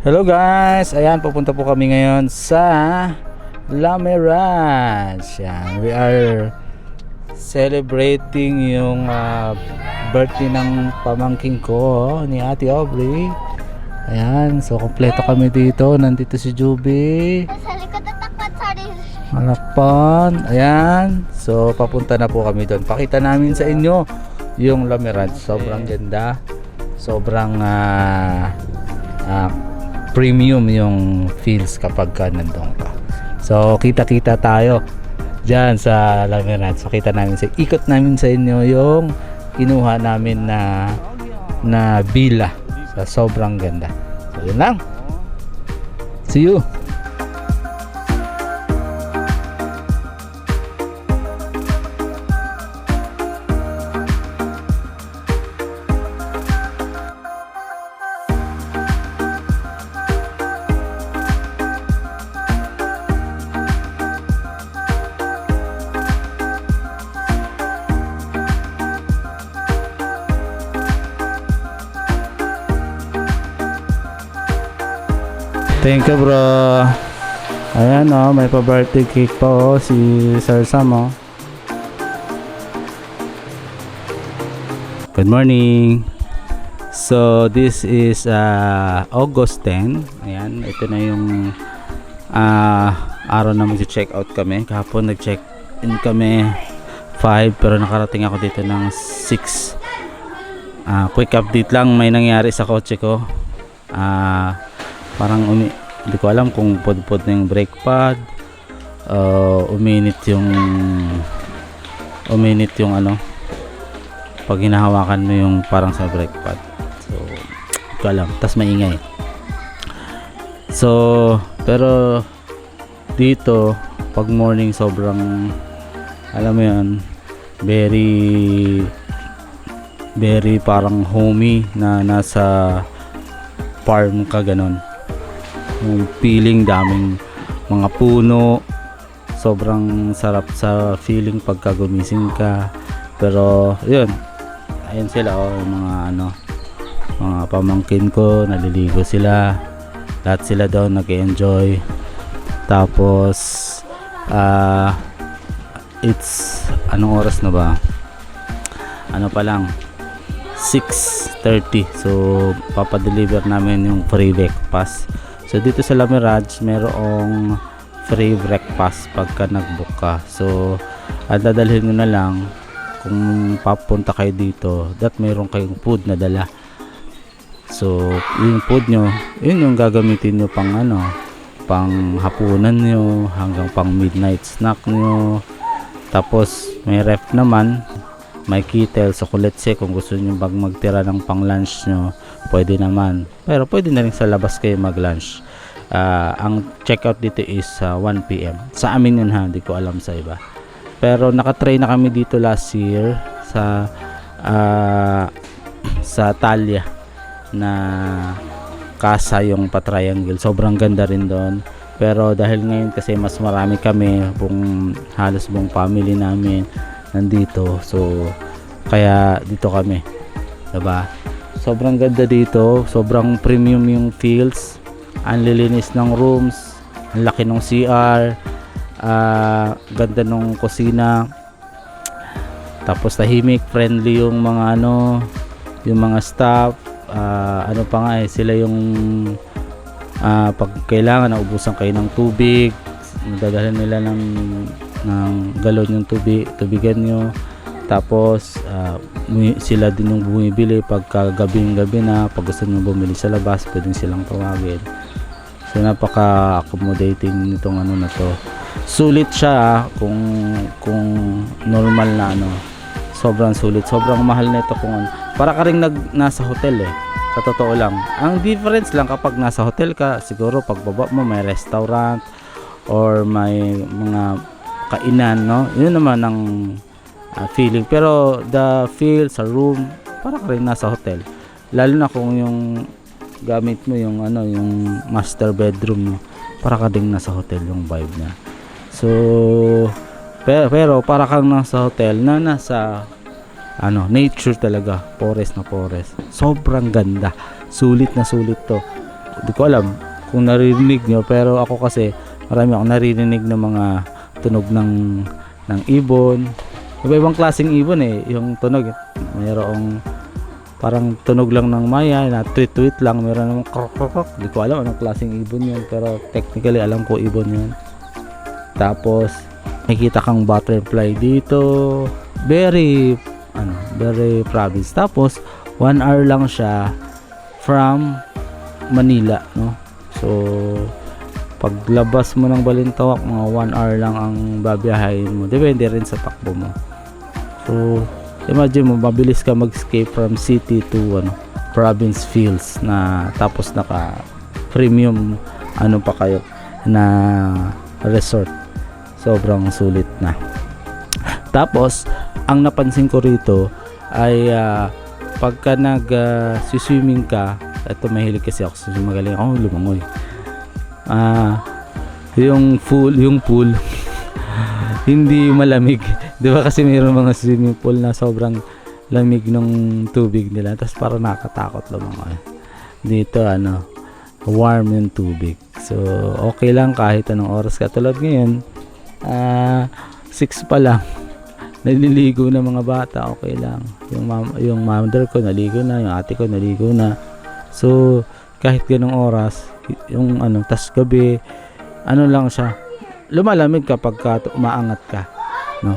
Hello guys! Ayan, pupunta po kami ngayon sa La Mirage. Yan, we are celebrating yung ah, birthday ng pamangking ko ni Ate Aubrey. Ayan, so kompleto kami dito. Nandito si Juby. Sa likod at takpat, sorry. Malakpan. Ayan. So, papunta na po kami doon. Pakita namin sa inyo yung La Mirage. Sobrang ganda. Sobrang ah, ah, premium yung feels kapag ka nandun ka. So, kita-kita tayo dyan sa La Mirage. Pakita namin sa ikot namin sa inyo yung kinuha namin na na villa. So, sobrang ganda. So, yun lang. See you. Thank you bro. Ayan oh, may pa-birthday cake pa oh, si Sir Sam oh. Good morning. So this is uh, August 10. Ayan, ito na yung uh, araw na mag-check out kami. Kahapon nag-check in kami 5 pero nakarating ako dito ng 6. Ah, quick update lang may nangyari sa kotse ko. Ah, parang umi hindi ko alam kung pod-pod na yung brake pad uh, uminit yung uminit yung ano pag hinahawakan mo yung parang sa brake pad. So hindi ko alam. Tas maingay. So pero dito pag morning sobrang alam mo yun very very parang homey na nasa farm ka ganon yung feeling daming mga puno. Sobrang sarap sa feeling pagka gumising ka. Pero yun. Ayun sila oh yung mga ano mga pamangkin ko naliligo sila. Lahat sila daw nag-enjoy. Tapos ah it's anong oras na ba? Ano pa lang? 6.30 so papadeliver namin yung free breakfast so dito sa La Mirage merong free breakfast pagka nagbook ka. So at dadalhin mo na lang kung papunta kayo dito that meron kayong food na dala. So yung food nyo yun yung gagamitin nyo pang ano pang hapunan nyo hanggang pang midnight snack nyo. Tapos may ref naman may kettle so kung let's say kung gusto nyo bag magtira ng pang lunch nyo pwede naman. Pero pwede na rin sa labas kayo mag lunch Ah, ang checkout dito is ah, 1pm sa amin yun ha? Hindi ko alam sa iba. Pero nakatry na kami dito last year sa ah, sa Talia na kasa yung pa-triangle. Sobrang ganda rin doon. Pero dahil ngayon kasi mas marami kami buong halos buong family namin nandito. So kaya dito kami. Diba sobrang ganda dito. Sobrang premium yung feels ang lilinis ng rooms. Ang laki ng CR ah, ganda ng kusina. Tapos tahimik friendly yung mga ano yung mga staff. Ah, ano pa nga eh sila yung ah, pag kailangan naubusan kayo ng tubig. Dadalhin nila ng ng galon yung tubig tubigan nyo tapos bumi- sila din yung bumibili pagka gabing gabi na pag gusto nyo bumili sa labas pwedeng silang tawagin. So napaka accommodating nitong ano na to. Sulit siya ah, kung kung normal na ano. Sobrang sulit. Sobrang mahal nito kung ano. Para ka rin nag, nasa hotel eh. Sa totoo lang. Ang difference lang kapag nasa hotel ka siguro pagbaba mo may restaurant or may mga kainan no? Yun naman ang ah, feeling. Pero the feel sa room para ka rin nasa hotel. Lalo na kung yung gamit mo yung ano yung master bedroom mo para ka ding nasa hotel yung vibe niya. So pero, pero para kang nasa hotel na nasa ano nature talaga forest na forest. Sobrang ganda. Sulit na sulit to. Di ko alam kung naririnig nyo pero ako kasi marami akong naririnig ng mga tunog ng ng ibon iba-ibang klaseng ibon eh yung tunog. Mayroong parang tunog lang ng maya na tweet tweet lang meron namang krok krok krok. Di ko alam anong klaseng ibon yun pero technically alam ko ibon yun. Tapos nakikita kang butterfly dito very ano very province. Tapos one hour lang siya from Manila no? So paglabas mo ng Balintawak mga 1 hour lang ang babiyahin mo. Depende rin sa takbo mo so imagine mo mabilis ka mag-escape from city to ano province fields na tapos naka premium ano pa kayo na resort. Sobrang sulit na. Tapos ang napansin ko rito ay ah, pagka nag ah, swimming ka ito mahilig kasi ako sa magaling ako lumangoy. Ah yung pool yung pool hindi malamig di ba kasi mayroon mga swimming pool na sobrang lamig ng tubig nila tapos parang nakakatakot lumangoy dito ano warm yung tubig. So okay lang kahit anong oras ka. Tulad ngayon ah 6 pa lang. Naliligo na mga bata okay lang. Yung mam yung mother ko naligo na yung ate ko naligo na. So kahit ganong oras yung ano tas gabi ano lang siya lumalamig kapag ka umaangat ka no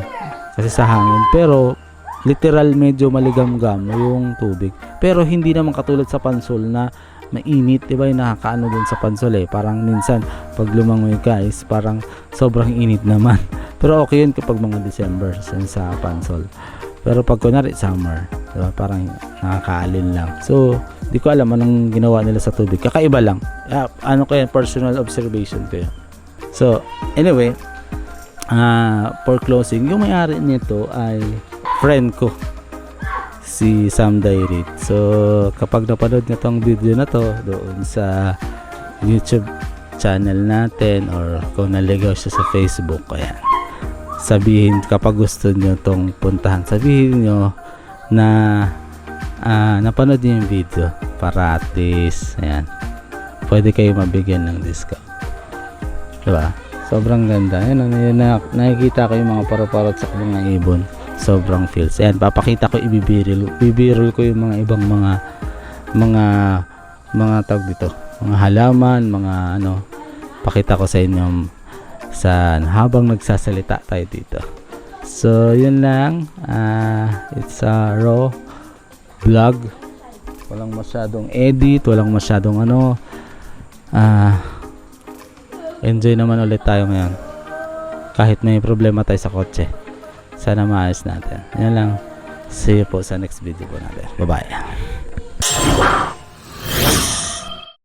kasi sa hangin. Pero literal medyo maligamgam yung tubig. Pero hindi naman katulad sa pansol na mainit diba yung nakakaano din sa pansol eh. Parang minsan pag lumangoy is parang sobrang init naman. Pero okay yun kapag mga December sa pansol. Pero pag kunwari summer diba, parang nakakaalin lang. So di ko alam anong ginawa nila sa tubig. Kakaiba lang. Ah, ano ko yan? Personal observation ko yun so anyway ah for closing yung may-ari nito ay friend ko si Sam Dairit. So kapag napanood nyo tong video na to doon sa YouTube channel natin or kung naligaw siya sa Facebook ayan. Sabihin kapag gusto nyo tong puntahan sabihin nyo na ah, napanood nyo yung video para at least ayan. Pwede kayo mabigyan ng discount. Diba sobrang ganda ayan yun, na, nakikita ko yung mga paru-parot sa mga ibon sobrang feels ayan papakita ko ibibiril bibiril ko yung mga ibang mga mga mga tawag dito mga halaman mga ano pakita ko sa inyo sa habang nagsasalita tayo dito. So, yun lang. Ah, it's a raw vlog. Walang masyadong edit, walang masyadong ano. Ah, enjoy naman ulit tayo ngayon. Kahit may problema tayo sa kotse. Sana maayos natin. Yan lang. See you po sa next video po natin. Bye-bye.